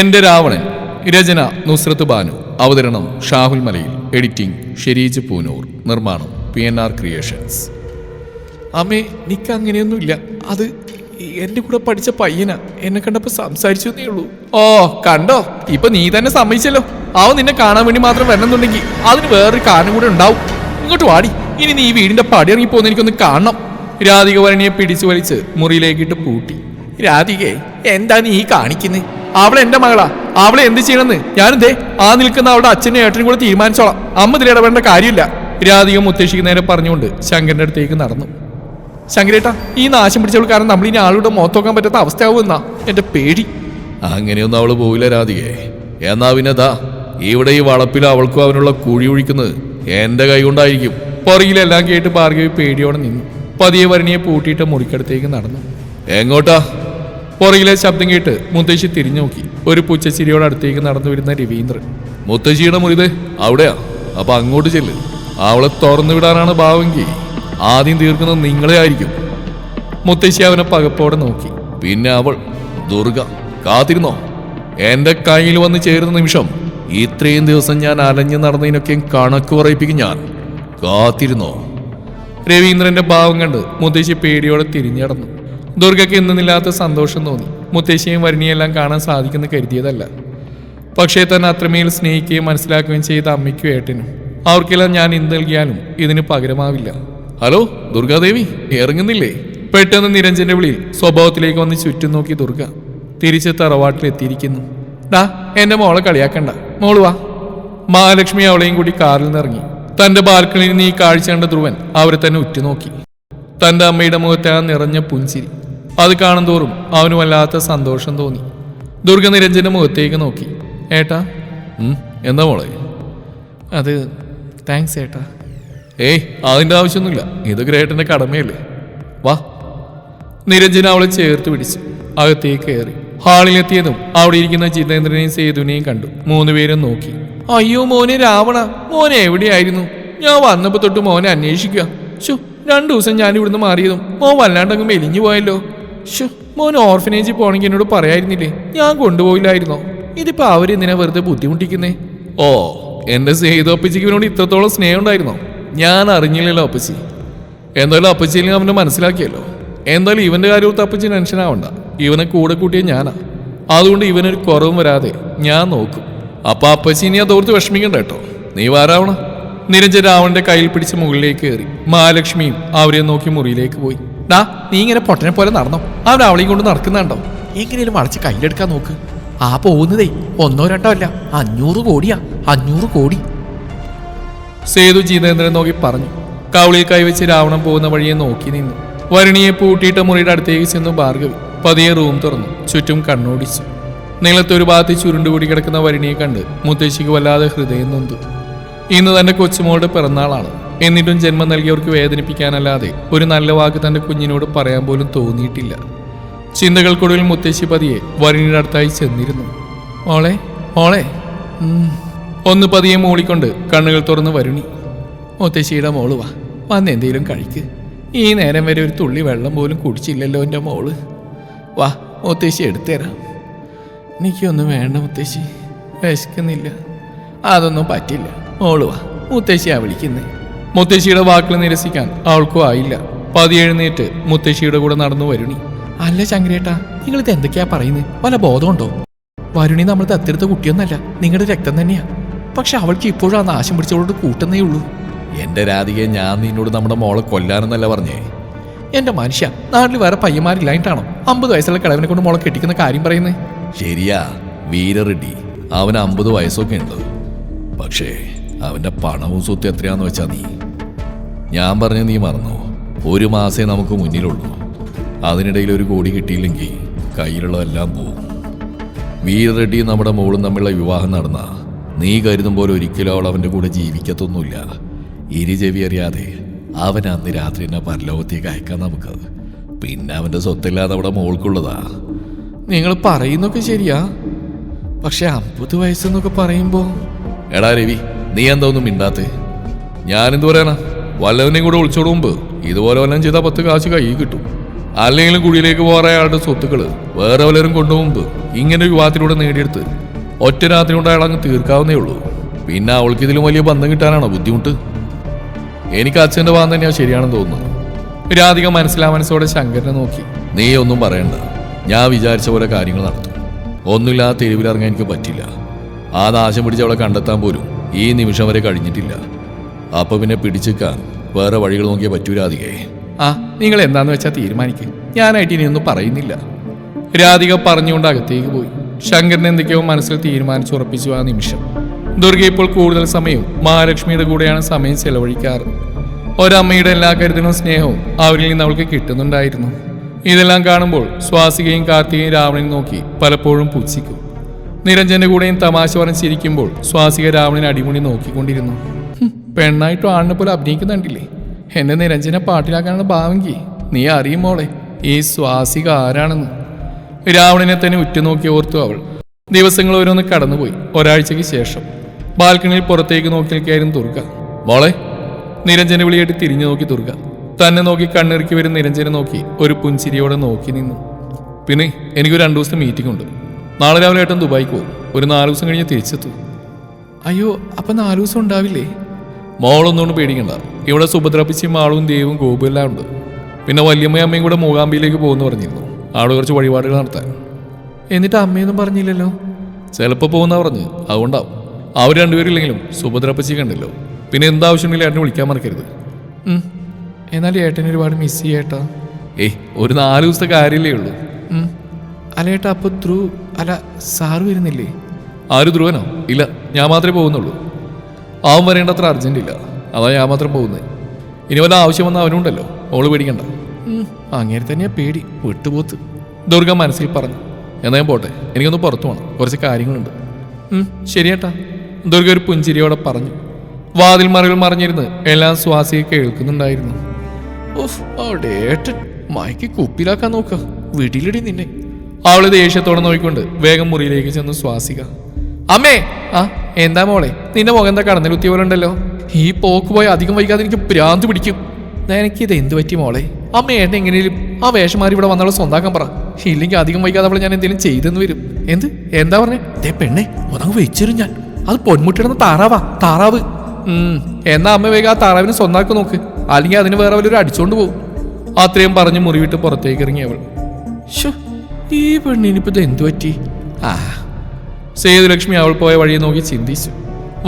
എന്റെ രാവണൻ രചന നുസ്രത്ത് ബാനു. അവതരണം ഷാഹുൽ മലയിൽ. എഡിറ്റിംഗ് ഷെരീജ് പൂനൂർ. നിർമ്മാണം പി എൻ ആർ ക്രിയേഷൻസ്. അമ്മേ നിക്ക് അങ്ങനെയൊന്നുമില്ല. അത് എന്റെ കൂടെ പഠിച്ച പയ്യനാ. എന്നെ കണ്ടപ്പോ സംസാരിച്ചു എന്നേ ഉള്ളൂ. ഓ കണ്ടോ? ഇപ്പൊ നീ തന്നെ സമ്മതിച്ചല്ലോ. അവൻ നിന്നെ കാണാൻ വേണ്ടി മാത്രം വരണമെന്നുണ്ടെങ്കിൽ അതിന് വേറൊരു കാരണം കൂടെ ഉണ്ടാവും. ഇങ്ങോട്ട് വാടി. ഇനി നീ വീടിന്റെ പടി ഇറങ്ങി പോകുന്ന എനിക്കൊന്ന് കാണണം. രാധിക വരണിയെ പിടിച്ചു വലിച്ച് മുറിയിലേക്കിട്ട് പൂട്ടി. രാധികെ എന്താ നീ കാണിക്കുന്നത് അവളെ എന്റെ മകളാ. അവളെ എന്ത് ചെയ്യണമെന്ന്? ഞാനെന്തേ ആ നിൽക്കുന്ന അവളുടെ അച്ഛനും ഏട്ടനും കൂടെ തീരുമാനിച്ചോളാം. അമ്മ ഇതിൽ ഇടപെടേണ്ട കാര്യമില്ല. രാധിക മുത്തശ്ശിക്ക് നേരെ പറഞ്ഞുകൊണ്ട് ശങ്കരന്റെ അടുത്തേക്ക് നടന്നു. ശങ്കരേട്ടാ ഈ നാശം പിടിച്ചവൾ കാരണം നമ്മൾ ഇനി ആളുടെ മുഖത്തോക്കാൻ പറ്റാത്ത അവസ്ഥയാവുമെന്നാ എന്റെ പേടി. അങ്ങനെയൊന്നും അവൾ പോവില്ല രാധികെ എന്നാ പിന്നെ ദാ ഇവിടെ ഈ വളപ്പിൽ അവൾക്കും അവനുള്ള കുഴി ഒഴിക്കുന്നത് എന്റെ കൈ കൊണ്ടായിരിക്കും. പുറകിലെല്ലാം കേട്ട് ഭാർഗവി പേടിയോടെ നിന്നു. പതിയെ വരണിയെ പൂട്ടിയിട്ട് മുറിക്കടുത്തേക്ക് നടന്നു. എങ്ങോട്ടാ? പുറകിലെ ശബ്ദം കേട്ട് മുത്തശ്ശി തിരിഞ്ഞു നോക്കി ഒരു പുച്ചച്ചിരിയോട് അടുത്തേക്ക് നടന്നു വരുന്ന രവീന്ദ്രൻ മുത്തശ്ശിയുടെ മുറിത് അവിടെയാ. അപ്പൊ അങ്ങോട്ട് ചെല്ല്. അവളെ തുറന്നു വിടാനാണ് ഭാവമെങ്കിൽ ആദ്യം തീർക്കുന്നത് നിങ്ങളെ ആയിരിക്കും. മുത്തശ്ശി അവനെ പകപ്പോടെ നോക്കി. പിന്നെ അവൾ ദുർഗ കാത്തിരുന്നോ? എന്റെ കയ്യിൽ വന്ന് ചേരുന്ന നിമിഷം ഇത്രയും ദിവസം ഞാൻ അലഞ്ഞു നടന്നതിനൊക്കെ കണക്ക് പറയിപ്പിക്കും ഞാൻ. കാത്തിരുന്നോ? രവീന്ദ്രന്റെ ഭാവം കണ്ട് മുത്തശ്ശി പേടിയോടെ തിരിഞ്ഞടന്നു ദുർഗയ്ക്ക് എന്നില്ലാത്ത സന്തോഷം തോന്നി. മുത്തശ്ശിയും വരണിയെല്ലാം കാണാൻ സാധിക്കുന്ന കരുതിയതല്ല. പക്ഷേ തന്നെ അത്രമേൽ സ്നേഹിക്കുകയും മനസ്സിലാക്കുകയും ചെയ്ത അമ്മയ്ക്കും ഏട്ടനും. അവർക്കെല്ലാം ഞാൻ ഇന്ന് നൽകിയാലും ഇതിന് പകരമാവില്ല. ഹലോ ദുർഗാദേവി ഇറങ്ങുന്നില്ലേ? പെട്ടെന്ന് നിരഞ്ജന്റെ വിളിയിൽ സ്വഭാവത്തിലേക്ക് വന്ന് ചുറ്റും നോക്കി ദുർഗ തിരിച്ച് തറവാട്ടിലെത്തിയിരിക്കുന്നു ഡാ എന്റെ മോളെ കളിയാക്കണ്ട. മോൾ വാ. മഹാലക്ഷ്മി അവളെയും കൂടി കാറിൽ നിന്നിറങ്ങി തന്റെ ബാൽക്കണിയിൽ നിന്ന് ഈ കാഴ്ച കണ്ട ധ്രുവൻ അവരെ തന്നെ ഉറ്റുനോക്കി. തന്റെ അമ്മയുടെ മുഖത്തെ ആ നിറഞ്ഞ പുഞ്ചിരി അത് കാണും തോറും അവന് വല്ലാത്ത സന്തോഷം തോന്നി. ദുർഗ നിരഞ്ജന്റെ മുഖത്തേക്ക് നോക്കി. ഏട്ടാ? എന്താ മോളെ? അത് താങ്ക്സ് ഏട്ടാ. ഏയ് അതിന്റെ ആവശ്യമൊന്നുമില്ല. ഇത് ഗ്രേട്ടന്റെ കടമയല്ലേ. വാ. നിരഞ്ജന അവളെ ചേർത്ത് പിടിച്ചു അകത്തേക്ക് കയറി. ഹാളിലെത്തിയതും അവിടെ ഇരിക്കുന്ന ജിതേന്ദ്രനെയും സേതുവിനെയും കണ്ടു. മൂന്നുപേരും നോക്കി. അയ്യോ മോനെ രാവണ മോനെ എവിടെയായിരുന്നു? ഞാൻ വന്നപ്പോ തൊട്ട് മോനെ അന്വേഷിക്കുക. ഷു രണ്ടു ദിവസം ഞാൻ ഇവിടുന്ന് മാറിയതും മോൻ വല്ലാണ്ടങ്ങ് മെലിഞ്ഞു പോയല്ലോ. മോൻ ഓർഫനേജിൽ പോകണമെങ്കിൽ എന്നോട് പറയായിരുന്നില്ലേ? ഞാൻ കൊണ്ടുപോയില്ലായിരുന്നോ? ഇതിപ്പോ അവരെന്തിനാ വെറുതെ ബുദ്ധിമുട്ടിക്കുന്നേ? ഓ അപ്പച്ചിക്ക് ഇവനോട് ഇത്രത്തോളം സ്നേഹം ഉണ്ടായിരുന്നോ ഞാൻ അറിഞ്ഞില്ലല്ലോ അപ്പച്ചി എന്തായാലും അപ്പച്ചിയിൽ അവനെ മനസ്സിലാക്കിയല്ലോ. എന്തായാലും ഇവന്റെ കാര്യത്തിൽ അപ്പച്ചി ടെൻഷൻ ആവണ്ട. ഇവനെ കൂടെ കൂട്ടിയ ഞാനാ. അതുകൊണ്ട് ഇവനൊരു കുറവും വരാതെ ഞാൻ നോക്കും. അപ്പൊ അപ്പച്ചി ഇനി അതോർത്ത് വിഷമിക്കണ്ട കേട്ടോ. നീ വാരാവണ നിരഞ്ജൻ രാവണന്റെ കയ്യിൽ പിടിച്ച് മുകളിലേക്ക് കയറി. മഹാലക്ഷ്മിയും അവരെ നോക്കി മുറിയിലേക്ക് പോയി. ഡാ നീ ഇങ്ങനെ പൊട്ടനെ പോലെ നടന്നോ? അവൻ അവളെയും കൊണ്ട് നടക്കുന്നുണ്ടോ? എങ്ങനെയും വളച്ച് കയ്യിലെടുക്കാൻ നോക്ക്. ആ പോകുന്നതേ ഒന്നോ രണ്ടോ അല്ല അഞ്ഞൂറ് കോടിയാ അഞ്ഞൂറ് കോടി. സേതു ജീതേന്ദ്രൻ നോക്കി പറഞ്ഞു. കവളിയിൽ കൈവച്ച് രാവണൻ പോകുന്ന വഴിയെ നോക്കി നിന്നു. വരുണിയെ പൂട്ടിയിട്ട മുറിയുടെ അടുത്തേക്ക് ചെന്നു ഭാർഗവി. പതിയെ റൂം തുറന്നു. ചുറ്റും കണ്ണോടിച്ചു. നീളത്തൊരു ഭാഗത്ത് ചുരുണ്ടുകൂടി കിടക്കുന്ന വരുണിയെ കണ്ട് മുത്തശ്ശിക്ക് വല്ലാതെ ഹൃദയം നൊന്തു. ഇന്ന് തന്റെ കൊച്ചുമോളുടെ പിറന്നാളാണ്. എന്നിട്ടും ജന്മം നൽകിയവർക്ക് വേദനിപ്പിക്കാനല്ലാതെ ഒരു നല്ല വാക്ക് തന്റെ കുഞ്ഞിനോട് പറയാൻ പോലും തോന്നിയിട്ടില്ല. ചിന്തകൾക്കൊടുവിൽ മുത്തശ്ശി പതിയെ വരുണിയുടെ അടുത്തായി ചെന്നിരുന്നു. ഓളെ ഓളെ ഒന്ന് പതിയെ മൂളിക്കൊണ്ട് കണ്ണുകൾ തുറന്ന് വരുണി. മുത്തശ്ശിയുടെ മോൾ വാ വന്ന് എന്തെങ്കിലും കഴിക്ക്. ഈ നേരം വരെ ഒരു തുള്ളി വെള്ളം പോലും കുടിച്ചില്ലല്ലോ എന്റെ മോൾ. വാ മുത്തശ്ശി എടുത്തുതരാം. എനിക്കൊന്നും വേണ്ട മുത്തശ്ശി വിശക്കുന്നില്ല. അതൊന്നും പറ്റില്ല. മോൾ വാ മുത്തശ്ശിയാ വിളിക്കുന്നേ. മുത്തശ്ശിയുടെ വാക്കുകൾ നിരസിക്കാൻ അവൾക്കും ആയില്ല. പതിയെഴുന്നേറ്റ് മുത്തശ്ശിയുടെ കൂടെ നടന്നു വരുണി. അല്ല ശങ്കരേട്ടാ ഇത് എന്തൊക്കെയാ പറയുന്നത് വല്ല ബോധമുണ്ടോ? വരുണി നമ്മൾ തത്തെടുത്ത കുട്ടിയൊന്നല്ല നിങ്ങളുടെ രക്തം തന്നെയാ. പക്ഷെ അവൾക്ക് ഇപ്പോഴും ആ നാശം പിടിച്ചവളോട് കൂട്ടുന്നേ ഉള്ളൂ. എന്റെ രാധികയെ ഞാൻ നിന്നോട് നമ്മുടെ മോളെ കൊല്ലാനെന്നല്ല പറഞ്ഞേ. എന്റെ മനുഷ്യ നാട്ടിൽ വേറെ പയ്യന്മാരില്ലായിട്ടാണോ അമ്പത് വയസ്സുള്ള കിളവിനെ കൊണ്ട് മോളെ കെട്ടിക്കുന്ന കാര്യം പറയുന്നേ? ശരിയാ വീരറെഡ്ഡി അവന് അമ്പത് വയസ്സൊക്കെ ഉണ്ട്. പക്ഷേ അവന്റെ പണവും സ്വത്ത് എത്രയാന്ന് വെച്ചാ നീ ഞാൻ പറഞ്ഞ നീ മറന്നു. ഒരു മാസേ നമുക്ക് മുന്നിലുള്ളൂ. അതിനിടയിൽ ഒരു കോടി കിട്ടിയില്ലെങ്കിൽ കയ്യിലുള്ളതെല്ലാം പോവും. റെഡ്ഡിയും നമ്മുടെ മോളും തമ്മിലുള്ള വിവാഹം നടന്ന നീ കരുതും പോലെ ഒരിക്കലും അവൾ അവന്റെ കൂടെ ജീവിക്കത്തൊന്നുമില്ല. ഇരുചെവി അറിയാതെ അവൻ അന്ന് രാത്രി എന്നെ പരലോകത്തേക്ക് അയക്കാം നമുക്ക്. പിന്നെ അവന്റെ സ്വത്തില്ലാതെ അവിടെ മോൾക്കുള്ളതാ. നിങ്ങൾ പറയുന്നൊക്കെ ശരിയാ. പക്ഷെ അമ്പത് വയസ്സെന്നൊക്കെ പറയുമ്പോൾ എടാ രവി നീ എന്താ ഒന്നും മിണ്ടാത്തേ? ഞാനെന്ത് പറയാനാ? വല്ലവനെയും കൂടെ ഒളിച്ചോട് മുമ്പ് ഇതുപോലെ വല്ലതും ചെയ്താൽ പത്ത് കാശ് കൈ കിട്ടും. അല്ലെങ്കിലും കുഴിയിലേക്ക് പോകാൻ അയാളുടെ സ്വത്തുക്കൾ വേറെ വല്ലവരും കൊണ്ടുപോകുമ്പ് ഇങ്ങനെ വിവാഹത്തിലൂടെ നേടിയെടുത്ത് ഒറ്റ രാത്രി കൊണ്ട് അയാൾ അങ്ങ് തീർക്കാവുന്നേ ഉള്ളൂ. പിന്നെ അവൾക്ക് ഇതിലും വലിയ ബന്ധം കിട്ടാനാണോ ബുദ്ധിമുട്ട്? എനിക്ക് അച്ഛന്റെ ഭാഗം തന്നെയാണ് ശരിയാണെന്ന് തോന്നുന്നു രാധിക മനസ്സിലാ മനസ്സോടെ ശങ്കരനെ നോക്കി. നീ ഒന്നും പറയണ്ട. ഞാൻ വിചാരിച്ച പോലെ കാര്യങ്ങൾ നടത്തും. ഒന്നുമില്ലാതെ തെരുവിലിറങ്ങാൻ എനിക്ക് പറ്റില്ല. ആ നാശം പിടിച്ച് അവളെ കണ്ടെത്താൻ പോലും ഈ നിമിഷം വരെ കഴിഞ്ഞിട്ടില്ല. അപ്പൊ പിന്നെ പിടിച്ചേക്കാൻ വേറെ വഴികൾ നോക്കിയേ പറ്റൂരാധികെ ആ നിങ്ങൾ എന്താന്ന് വെച്ചാൽ തീരുമാനിക്കും. ഞാനായിട്ട് ഇനിയൊന്നും പറയുന്നില്ല. രാധിക പറഞ്ഞുകൊണ്ട് അകത്തേക്ക് പോയി. ശങ്കരനെ എന്തൊക്കെയോ മനസ്സിൽ തീരുമാനിച്ചുറപ്പിച്ചു ആ നിമിഷം. ദുർഗ ഇപ്പോൾ കൂടുതൽ സമയവും മഹാലക്ഷ്മിയുടെ കൂടെയാണ് സമയം ചെലവഴിക്കാറ്. ഒരമ്മയുടെ എല്ലാ കരുതലും സ്നേഹവും അവരിൽ നിന്ന് അവൾക്ക് കിട്ടുന്നുണ്ടായിരുന്നു. ഇതെല്ലാം കാണുമ്പോൾ സ്വാസികയും കാർത്തികയും രാവണനെ നോക്കി പലപ്പോഴും പുച്ഛിക്കും. നിരഞ്ജന്റെ കൂടെയും തമാശ പറഞ്ഞ് ചിരിക്കുമ്പോൾ സ്വാസിക രാവണൻ അടിമുടി നോക്കിക്കൊണ്ടിരുന്നു. പെണ്ണായിട്ടും ആണിനെ പോലെ അഭിനയിക്കുന്നുണ്ടില്ലേ? എന്നെ നിരഞ്ജനെ പാട്ടിലാക്കാനാണ് ഭാവങ്കി നീ അറിയുമോളെ ഈ സ്വാസിക ആരാണെന്ന്. രാവണനെ തന്നെ ഉറ്റുനോക്കി ഓർത്തു അവൾ. ദിവസങ്ങൾ ഓരോന്ന് കടന്നുപോയി ഒരാഴ്ചയ്ക്ക് ശേഷം. ബാൽക്കണിയിൽ പുറത്തേക്ക് നോക്കി നിൽക്കായിരുന്നു ദുർഗ. മോളെ നിരഞ്ജന വിളിയായിട്ട് തിരിഞ്ഞു നോക്കി ദുർഗ. തന്നെ നോക്കി കണ്ണിറുക്കി വരും നിരഞ്ജനെ നോക്കി ഒരു പുഞ്ചിരിയോടെ നോക്കി നിന്നു. പിന്നെ എനിക്കൊരു രണ്ടു ദിവസത്തെ മീറ്റിംഗ് ഉണ്ട്. നാളെ രാവിലെ ഏട്ടൻ ദുബായിക്ക് പോകും. ഒരു നാല് ദിവസം കഴിഞ്ഞ് തിരിച്ചെത്തും. അയ്യോ അപ്പം നാല് ദിവസം ഉണ്ടാവില്ലേ? മോളൊന്നുകൊണ്ട് പേടിക്കണ്ട. ഇവിടെ സുഭദ്രപ്പിച്ചും മാളും ദേവും ഗോപും എല്ലാം ഉണ്ട്. പിന്നെ വല്യമ്മയും അമ്മയും കൂടെ മൂകാമ്പിയിലേക്ക് പോകുമെന്ന് പറഞ്ഞിരുന്നു. ആൾ കുറച്ച് വഴിപാടുകൾ നടത്താൻ. എന്നിട്ട് അമ്മയൊന്നും പറഞ്ഞില്ലല്ലോ? ചിലപ്പോൾ പോകുന്ന പറഞ്ഞ്. അതുകൊണ്ടാവും. അവർ രണ്ടുപേരില്ലെങ്കിലും സുഭദ്രപ്പച്ചി കണ്ടല്ലോ. പിന്നെ എന്താവശ്യമില്ല ഏട്ടനെ വിളിക്കാൻ മറക്കരുത്. എന്നാൽ ഏട്ടനെ ഒരുപാട് മിസ് ചെയ്യേട്ടാ ഏയ് ഒരു നാല് ദിവസത്തെ കാര്യമില്ലേ ഉള്ളൂ. അല്ല ഏട്ടാ അപ്പൊ ധ്രുവ് അല്ല സാറ് വരുന്നില്ലേ? ആര് ധ്രുവനോ? ഇല്ല ഞാൻ മാത്രമേ പോകുന്നുള്ളൂ. അവൻ വരേണ്ടത്ര അർജന്റ് ഇല്ല. അതാ ഞാൻ മാത്രം പോകുന്നത് ഇനി വല്ല ആവശ്യം വന്ന അവനുണ്ടല്ലോ. ഓൾ പേടിക്കണ്ട. അങ്ങനെ തന്നെയാ പേടി. വിട്ടുപോത്ത്. ദുർഗ മനസ്സിൽ പറഞ്ഞു. എന്നാ ഞാൻ പോട്ടെ. എനിക്കൊന്ന് പുറത്തു പോകണം കുറച്ച് കാര്യങ്ങളുണ്ട്. ശരിയേട്ടാ. ദുർഗ ഒരു പുഞ്ചിരിയോടെ പറഞ്ഞു. വാതിൽ മറികൾ മറിഞ്ഞിരുന്ന് എല്ലാം സ്വാസിയെ കേൾക്കുന്നുണ്ടായിരുന്നു. ഉഫ്, അവിടെ മയക്കി കുപ്പിലാക്കാൻ നോക്കുക വീട്ടിലിടി നിന്നെ. അവൾ ദേഷ്യത്തോടെ നോക്കിക്കൊണ്ട് വേഗം മുറിയിലേക്ക് ചെന്ന് ശ്വാസിക അമ്മേ! ആ എന്താ മോളെ? നിന്റെ മുഖം എന്താ കടന്നിൽ ഉത്തി പോലെ ഉണ്ടല്ലോ? ഈ പോക്ക് പോയി അധികം വൈകാതെ എനിക്ക് ഭ്രാന്ത് പിടിക്കും. എനിക്കിത് എന്ത് പറ്റി മോളെ? അമ്മ ഏട്ടൻ എങ്ങനെയും ആ വേഷമാരി ഇവിടെ വന്നവളെ സ്വന്താക്കാൻ പറ. ഇല്ലെങ്കിൽ അധികം വൈകാതെ അവളെ ഞാൻ എന്തെങ്കിലും ചെയ്തെന്ന് വരും. എന്ത്? എന്താ പറഞ്ഞേ? ദേ പെണ്ണെ ഒന്നങ്ങ് വെച്ചിരും ഞാൻ. അത് പൊന്മുട്ടിടുന്ന താറാവാ താറാവ്. എന്നാ അമ്മ വേഗം ആ താറാവിനെ സ്വന്താക്കി നോക്ക്. അല്ലെങ്കിൽ അതിന് വേറെ വലിയൊരു അടിച്ചോണ്ട് പോകും അത്രയും പറഞ്ഞ് മുറിവിട്ട് പുറത്തേക്ക് ഇറങ്ങി അവൾ ഈ പെണ്ണിനിപ്പോ ഇത് പറ്റി? ആ സേതുലക്ഷ്മി അവൾ പോയ വഴി നോക്കി ചിന്തിച്ചു.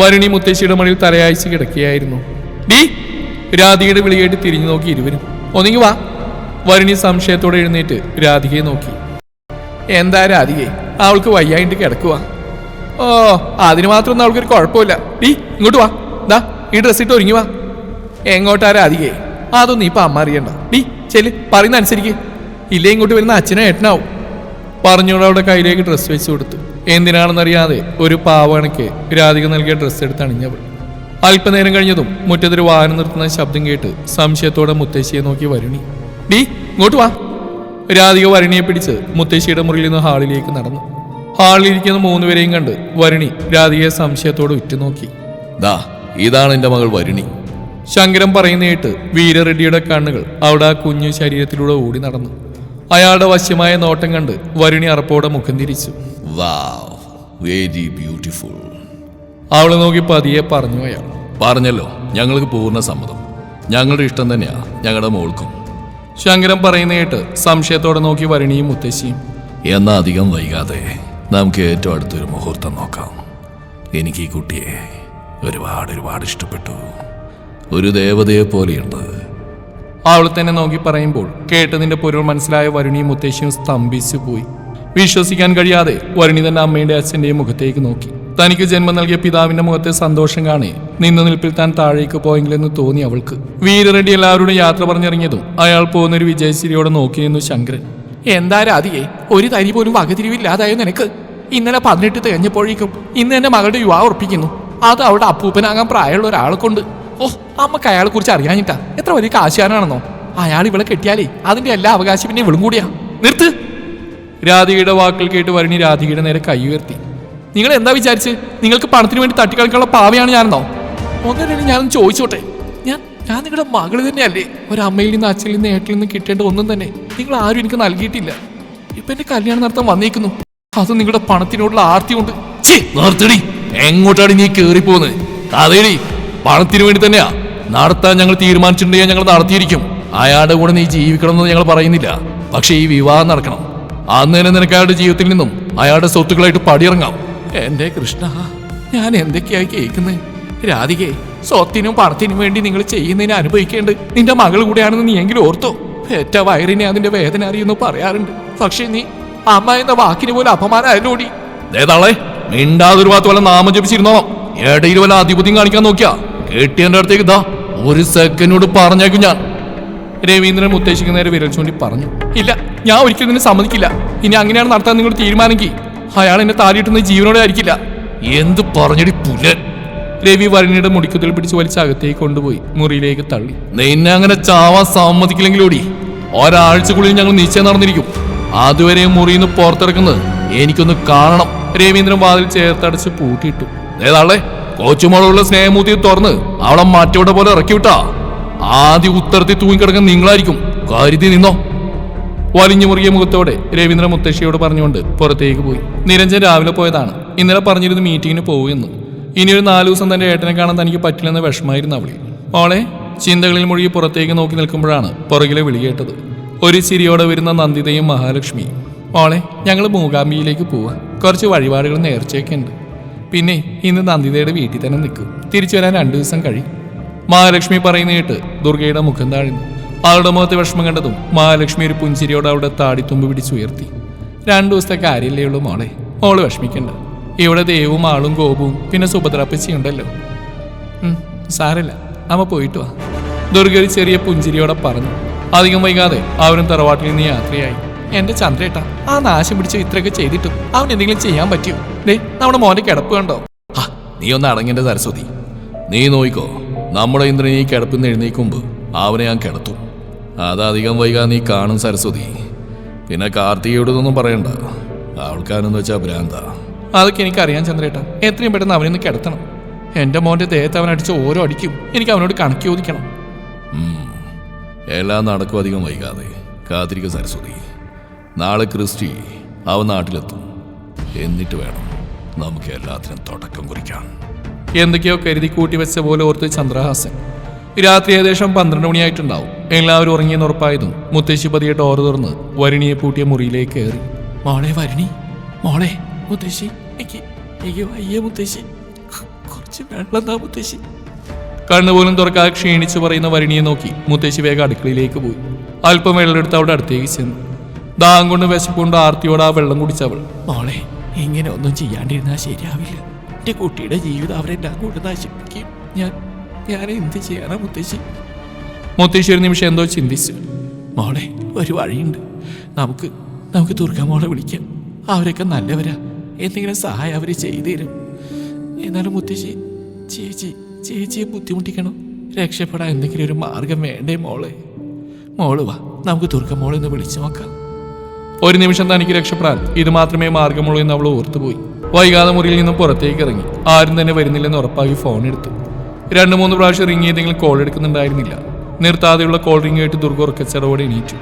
വരുണി മുത്തശ്ശിയുടെ മടിയിൽ തലയാഴ്ച കിടക്കുകയായിരുന്നു. ഡീ രാധികയുടെ വിളിയായിട്ട് തിരിഞ്ഞു നോക്കി ഇരുവരും. ഒന്നിങ്ങി വാ. വരുണി സംശയത്തോടെ എഴുന്നേറ്റ് രാധികയെ നോക്കി. എന്താ രാധികയെ അവൾക്ക് വയ്യായിട്ട് കിടക്കുക ഓ അതിന് മാത്രമൊന്നും അവൾക്കൊരു കുഴപ്പമില്ല. ഡീ ഇങ്ങോട്ട് വാ. ദാ ഈ ഡ്രസ് ഇട്ട് ഒരുങ്ങി വാ. എങ്ങോട്ടാ രാധികയെ അതൊന്നും ഇപ്പൊ അമ്മ അറിയണ്ട. ഡീ ചെൽ പറയുന്ന അനുസരിക്ക്. ഇല്ലേ ഇങ്ങോട്ട് വരുന്ന അച്ഛനോ ഏട്ടനാവും. പറഞ്ഞോളവിടെ അവിടെ കയ്യിലേക്ക് ഡ്രസ്സ് വെച്ച് കൊടുത്തു. എന്തിനാണെന്നറിയാതെ ഒരു പാവണയ്ക്ക് രാധിക നൽകിയ ഡ്രസ്സ് എടുത്ത് അണിഞ്ഞവൾ. അല്പനേരം കഴിഞ്ഞതും മുറ്റത്തൊരു വാഹനം നിർത്തുന്ന ശബ്ദം കേട്ട് സംശയത്തോടെ മുത്തശ്ശിയെ നോക്കി വരുണി. ഡി ഇങ്ങോട്ട് വാ. രാധിക വരുണിയെ പിടിച്ച് മുത്തശ്ശിയുടെ മുറിയിൽ നിന്ന് ഹാളിലേക്ക് നടന്നു. ഹാളിലിരിക്കുന്ന മൂന്നുപേരെയും കണ്ട് വരുണി രാധികയെ സംശയത്തോടെ ഉറ്റുനോക്കി. ദാ ഇതാണ് എന്റെ മകൾ വരുണി. ശങ്കരം പറയുന്ന കേട്ട് വീരറെഡ്ഡിയുടെ കണ്ണുകൾ അവിടെ ആ കുഞ്ഞു ശരീരത്തിലൂടെ ഓടി നടന്നു. അയാളുടെ വശ്യമായ നോട്ടം കണ്ട് വരുണി അറപ്പോടെ മുഖം തിരിച്ചു. വെരി ബ്യൂട്ടിഫുൾ അവളെ നോക്കി പതിയെ പറഞ്ഞു അയാൾ. പറഞ്ഞല്ലോ ഞങ്ങൾക്ക് പൂർണ സമ്മതം. ഞങ്ങളുടെ ഇഷ്ടം തന്നെയാ ഞങ്ങളുടെ മോൾക്കും. ശങ്കരം പറയുന്ന കേട്ട് സംശയത്തോടെ നോക്കി വരണിയും മുത്തശ്ശിയും. എന്നാ അധികം വൈകാതെ നമുക്ക് ഏറ്റവും അടുത്തൊരു മുഹൂർത്തം നോക്കാം. എനിക്ക് ഈ കുട്ടിയെ ഒരുപാട് ഒരുപാട് ഇഷ്ടപ്പെട്ടു. ഒരു ദേവതയെ പോലെയുണ്ട്. അവൾ തന്നെ നോക്കി പറയുമ്പോൾ കേട്ടതിന്റെ പൊരുൾ മനസ്സിലായ വരുണിയും മുത്തശ്ശിയും സ്തംഭിച്ചു പോയി വിശ്വസിക്കാൻ കഴിയാതെ വരുണി തന്നെ അമ്മയുടെ അച്ഛന്റെയും മുഖത്തേക്ക് നോക്കി. തനിക്ക് ജന്മം നൽകിയ പിതാവിന്റെ മുഖത്തെ സന്തോഷം കാണി നിന്ന നിൽപ്പിൽ താൻ താഴേക്ക് പോയെങ്കിലെന്ന് തോന്നി അവൾക്ക്. വീരറെഡ്ഡി എല്ലാവരോടും യാത്ര പറഞ്ഞിറങ്ങിയതും അയാൾ പോകുന്നൊരു വിജയശ്രീയോടെ നോക്കി നിന്നു ശങ്കരൻ. എന്താ രാധിയെ ഒരു തരി പോലും വകതിരിവില്ലാതായോ നിനക്ക്? ഇന്നലെ പതിനെട്ട് തികഞ്ഞപ്പോഴേക്കും ഇന്ന് എന്റെ മകളുടെ യുവാവ് ഉറപ്പിക്കുന്നു. അത് അവളുടെ അപ്പൂപ്പനാകാൻ പ്രായമുള്ള ഒരാളെ കൊണ്ട് ഓ അമ്മയ്ക്ക് അയാളെ കുറിച്ച് അറിയാനിട്ടാ എത്ര വലിയ കാശുകാരനാണെന്നോ? അയാൾ ഇവളെ കെട്ടിയാലേ അതിന്റെ എല്ലാ അവകാശം പിന്നെ ഇവളും കൂടിയാ. നിർത്ത്. രാധികയുടെ വാക്കുകൾ കേട്ട് വരുണി രാധികയുടെ നേരെ കൈ ഉയർത്തി. നിങ്ങൾ എന്താ വിചാരിച്ച്? നിങ്ങൾക്ക് പണത്തിന് വേണ്ടി തട്ടിക്കളിക്കാനുള്ള പാവയാണ് ഞാനെന്നോ? ഒന്നല്ലേ ഞാനൊന്ന് ചോദിച്ചോട്ടെ. ഞാൻ ഞാൻ നിങ്ങളുടെ മകൾ തന്നെയല്ലേ? ഒരമ്മയിൽ നിന്ന് അച്ഛനിൽ നിന്ന് ഏട്ടിൽ നിന്ന് കിട്ടേണ്ട ഒന്നും തന്നെ നിങ്ങൾ ആരും എനിക്ക് നൽകിയിട്ടില്ല. ഇപ്പൊ എന്റെ കല്യാണം നടത്താൻ വന്നേക്കുന്നു. അത് നിങ്ങളുടെ പണത്തിനോടുള്ള ആർത്തി കൊണ്ട് നിർത്തടി. എങ്ങോട്ടാണ് നീ കേറി കേറിപ്പോന്ന് അതേടി പണത്തിന് വേണ്ടി തന്നെയാ. നടത്താൻ ഞങ്ങൾ തീരുമാനിച്ചിട്ടുണ്ടെങ്കിൽ ഞങ്ങൾ നടത്തിയിരിക്കും. അയാളുടെ കൂടെ നീ ജീവിക്കണമെന്ന് ഞങ്ങൾ പറയുന്നില്ല. പക്ഷെ ഈ വിവാഹം നടക്കണം. അന്ന് തന്നെ നിനക്ക് അയാളുടെ ജീവിതത്തിൽ നിന്നും അയാളുടെ സ്വത്തുക്കളായിട്ട് പടിയിറങ്ങാം. എന്റെ കൃഷ്ണ ഞാൻ എന്തൊക്കെയായി കേൾക്കുന്നത് രാധികെ സ്വത്തിനും പണത്തിനും വേണ്ടി നിങ്ങൾ ചെയ്യുന്നതിന് അനുഭവിക്കേണ്ടത് നിന്റെ മകൾ കൂടെയാണെന്ന് നീ എങ്കിലും ഓർത്തോ? ഏറ്റ വയറിനെ അതിന്റെ വേദന അറിയുന്നു പറയാറുണ്ട്. പക്ഷെ നീ അമ്മ എന്ന വാക്കിന് പോലും അപമാനമായാലോടി ഏതാളെ മിണ്ടാതൊരു ഭാഗത്ത് വല്ല നാമം ജപിച്ചിരുന്നോ? ഏടയിൽ വല്ല അധിപതി കാണിക്കാൻ നോക്കിയാ? കേട്ടിയന്റെ അടുത്തേക്ക് ഇതാ ഒരു സെക്കൻഡോട് പറഞ്ഞേക്കും ഞാൻ. രവീന്ദ്രൻ ഉദ്ദേശിക്കുന്നവരെ നേരെ വിരൽ ചൂണ്ടി പറഞ്ഞു. ഇല്ല ഞാൻ ഒരിക്കലും നിന്നെ സമ്മതിക്കില്ല. ഇനി അങ്ങനെയാണ് നടത്താൻ നിങ്ങൾ തീരുമാനെങ്കിൽ അയാൾ എന്നെ താലിയിട്ടുന്ന ജീവനോടെ ആയിരിക്കില്ല. എന്ത് പറഞ്ഞടി പുലൻ രവി വരണിയുടെ മുടിക്കുതിൽ പിടിച്ച് വലിച്ച് അകത്തേക്ക് കൊണ്ടുപോയി മുറിയിലേക്ക് തള്ളി. നിന്നെ അങ്ങനെ ചാവാൻ സമ്മതിക്കില്ലെങ്കിലോടി ഒരാഴ്ചക്കുള്ളിൽ ഞങ്ങൾ നിശ്ചയം നടന്നിരിക്കും. അതുവരെ മുറിയിൽ നിന്ന് പുറത്തിറക്കുന്നത് എനിക്കൊന്ന് കാണണം. രവീന്ദ്രൻ വാതിൽ ചേർത്തടച്ച് പൂട്ടിയിട്ടു. ഏതാളെ കൊച്ചുമോളുള്ള സ്നേഹമൂത്തി തുറന്ന് അവളെ മറ്റവിടെ പോലെ ഇറക്കി വിട്ടാ. ആദ്യ ഉത്തരത്തിൽ തൂങ്ങിക്കിടക്കുന്ന നിങ്ങളായിരിക്കും. കരുതി നിന്നോ? വലിഞ്ഞു മുറുകിയ മുഖത്തോടെ രവീന്ദ്ര മുത്തശ്ശിയോട് പറഞ്ഞുകൊണ്ട് പുറത്തേക്ക് പോയി. നിരഞ്ജൻ രാവിലെ പോയതാണ്. ഇന്നലെ പറഞ്ഞിരുന്നു മീറ്റിങ്ങിന് പോകുമെന്ന് ഇനി ഒരു നാലു ദിവസം തന്റെ ഏട്ടനെ കാണാൻ തനിക്ക് പറ്റില്ലെന്ന് വിഷമായിരുന്നു അവളി ഓളെ ചിന്തകളിൽ മുഴുകി പുറത്തേക്ക് നോക്കി നിൽക്കുമ്പോഴാണ് പുറകിലെ വിളി കേട്ടത്. ഒരു ചിരിയോടെ വരുന്ന നന്ദിതയും മഹാലക്ഷ്മിയും ഓളെ ഞങ്ങൾ മൂകാംബിയിലേക്ക് പോവാം. കുറച്ച് വഴിപാടുകൾ നേർച്ചയൊക്കെ ഉണ്ട്. പിന്നെ ഇന്ന് നന്ദിതയുടെ വീട്ടിൽ തന്നെ നിൽക്കും. തിരിച്ചു വരാൻ രണ്ടു ദിവസം കഴിയും. മഹാലക്ഷ്മി പറയുന്ന കേട്ട് ദുർഗയുടെ മുഖം താഴ്ന്നു. അവളുടെ മുഖത്ത് വിഷമം കണ്ടതും മഹാലക്ഷ്മി ഒരു പുഞ്ചിരിയോട് അവിടെ താടിത്തുമ്പ് പിടിച്ചുയർത്തി രണ്ടു ദിവസത്തെ കാര്യമല്ലേ ഉള്ളൂ മോളെ. മോൾ വിഷമിക്കണ്ട. ഇവിടെ ദേവും ആളും ഗോപവും പിന്നെ സുഭദ്രപ്പച്ചി ഉണ്ടല്ലോ. ഉം, അമ്മ പോയിട്ട് വാ. ദുർഗ ഒരു ചെറിയ പുഞ്ചിരിയോടെ പറഞ്ഞു. അധികം വൈകാതെ അവരും തറവാട്ടിൽ നിന്ന് യാത്രയായി. എന്റെ ചന്ദ്രേട്ട ആ നാശം പിടിച്ച ഇത്രയൊക്കെ ചെയ്തിട്ടും അവൻ എന്തെങ്കിലും ചെയ്യാൻ പറ്റിയോ? ഡേ നമ്മുടെ മോനെ കിടപ്പ് കണ്ടോ? ആ, നീ ഒന്ന് അടങ്ങേണ്ട സരസ്വതി. നീ നോയിക്കോ നമ്മുടെ ഇന്ദ്രൻ ഈ കിടപ്പിൽ നിന്ന് എഴുന്നേക്കുമ്പ് അവനെ ഞാൻ കിടത്തും. അതധികം വൈകാതെ നീ കാണും സരസ്വതി. പിന്നെ കാർത്തികയോടൊന്നും പറയണ്ട. ആൾക്കാരെന്ന് വെച്ചാ ഭ്രാന്ത. അതൊക്കെ എനിക്കറിയാം ചന്ദ്രേട്ട. എത്രയും പെട്ടെന്ന് അവനൊന്ന് കിടത്തണം. എന്റെ മോന്റെ ദേഹത്ത് അവൻ അടിച്ച ഓരോ അടിക്കും. എനിക്ക് അവനോട് കണക്ക് ചോദിക്കണം. എല്ലാം നടക്കും അധികം വൈകാതെ. കാത്തിരിക്ക സരസ്വതി. നാളെ ക്രിസ്റ്റി അവൻ നാട്ടിലെത്തും. എന്നിട്ട് വേണം നമുക്ക് എല്ലാത്തിനും തുടക്കം കുറിക്കാൻ. എന്തൊക്കെയോ കരുതി കൂട്ടി വെച്ച പോലെ ഓർത്ത് ചന്ദ്രഹാസൻ. രാത്രി ഏകദേശം പന്ത്രണ്ട് മണിയായിട്ടുണ്ടാവും. എല്ലാവരും ഉറങ്ങിയെന്ന് ഉറപ്പായതും മുത്തശ്ശി പതിയെ ടോർ തുറന്ന് വരുണിയെ പൂട്ടിയ മുറിയിലേക്ക് കയറി. മോളെ വരുണി മോളെ മുത്തശ്ശി എനിക്ക് എനിക്ക് വയ്യ മുത്തശ്ശി. കുറച്ച് വെള്ളം താ മുത്തശ്ശി. കണ്ണുപോലും തുറക്കാതെ ക്ഷീണിച്ചു പറയുന്ന വരുണിയെ നോക്കി മുത്തശ്ശി വേഗം അടുക്കളയിലേക്ക് പോയി. അല്പം വെള്ളമെടുത്ത് അവിടെ അടുത്തേക്ക് ചെന്നു. ദാഹം കൊണ്ട് വിശപ്പുകൊണ്ട് ആർത്തിയോടെ ആ വെള്ളം കുടിച്ചവൾ മോളെ ഇങ്ങനെ ഒന്നും ചെയ്യാണ്ടിരുന്നാൽ ശരിയാവില്ല. എന്റെ കുട്ടിയുടെ ജീവിതം അവരെല്ലാം കൊണ്ട് നശിപ്പിക്കും. ഞാൻ ഞാൻ എന്ത് ചെയ്യാനാ മുത്തശ്ശി? മുത്തശ്ശി നിമിഷം എന്തോ ചിന്തിച്ചു. മോളെ ഒരു വഴിയുണ്ട്. നമുക്ക് നമുക്ക് ദുർഗ മോളെ വിളിക്കാം. അവരൊക്കെ നല്ലവരാ. എന്തെങ്കിലും സഹായം അവർ ചെയ്തു തരും എന്നാലും മുത്തശ്ശി ചേച്ചി ചേച്ചിയെ ബുദ്ധിമുട്ടിക്കണം. രക്ഷപ്പെടാൻ എന്തെങ്കിലും ഒരു മാർഗം വേണ്ടേ മോളെ? മോൾ വാ നമുക്ക് ദുർഗ മോളെ ഒന്ന് വിളിച്ചു നോക്കാം. ഒരു നിമിഷം തനിക്ക് രക്ഷപ്പെടാൻ ഇത് മാത്രമേ മാർഗമുള്ളൂ എന്ന് അവൾ ഓർത്തുപോയി. വൈകാതെ മുറിയിൽ നിന്നും പുറത്തേക്ക് ഇറങ്ങി. ആരും തന്നെ വരുന്നില്ലെന്ന് ഉറപ്പാക്കി ഫോൺ എടുത്തു. രണ്ട് മൂന്ന് പ്രാവശ്യം റിങ് ചെയ്തെങ്കിലും കോൾ എടുക്കുന്നുണ്ടായിരുന്നില്ല. നിർത്താതെയുള്ള കോൾ റിംഗ് ആയിട്ട് ദുർഗ ഉറക്കച്ചടവോടെ എണീറ്റു.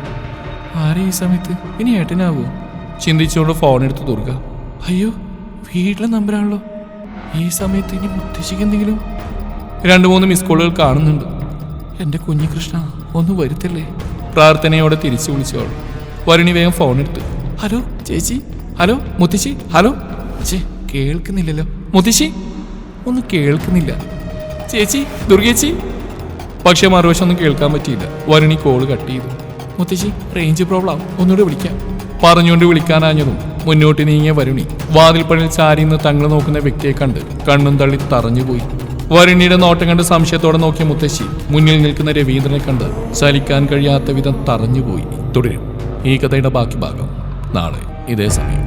ആരെ ഈ സമയത്ത്? ഇനി ഏട്ടനാവോ? ചിന്തിച്ചുകൊണ്ട് ഫോൺ എടുത്തു ദുർഗ. അയ്യോ വീട്ടിലെ നമ്പറാണല്ലോ ഈ സമയത്ത് ഇനി മുത്തശ്ശിക്ക് എന്തെങ്കിലും? രണ്ടു മൂന്ന് മിസ് കോളുകൾ കാണുന്നുണ്ട്. എന്റെ കുഞ്ഞി കൃഷ്ണ ഒന്ന് വരുത്തില്ലേ? പ്രാർത്ഥനയോടെ തിരിച്ചു വിളിച്ചോൾ വരുണി വേഗം ഫോൺ എടുത്തു. ഹലോ ചേച്ചി? ഹലോ മുത്തശ്ശി? ഹലോ? ചേ കേൾക്കുന്നില്ലല്ലോ. മുത്തശ്ശി? ഒന്നും കേൾക്കുന്നില്ല. ചേച്ചി ദുർഗേച്ചി? പക്ഷെ മറുവശമൊന്നും കേൾക്കാൻ പറ്റിയില്ല. വരുണി കോൾ കട്ട് ചെയ്തു. മുത്തശ്ശി റേഞ്ച് പ്രോബ്ലം ഒന്നുകൂടെ വിളിക്കാം. പറഞ്ഞുകൊണ്ട് വിളിക്കാനാഞ്ഞതും മുന്നോട്ട് നീങ്ങിയ വരുണി വാതിൽപ്പണിൽ ചാരിന്ന് തങ്ങൾ നോക്കുന്ന വ്യക്തിയെ കണ്ട് കണ്ണും തള്ളി തറഞ്ഞുപോയി. വരുണിയുടെ നോട്ടം കണ്ട് സംശയത്തോടെ നോക്കിയ മുത്തശ്ശി മുന്നിൽ നിൽക്കുന്ന രവീന്ദ്രനെ കണ്ട് ചലിക്കാൻ കഴിയാത്ത വിധം തറഞ്ഞുപോയി. തുടരും. ഈ കഥയുടെ ബാക്കി ഭാഗം നാളെ ഇതേ സമയം.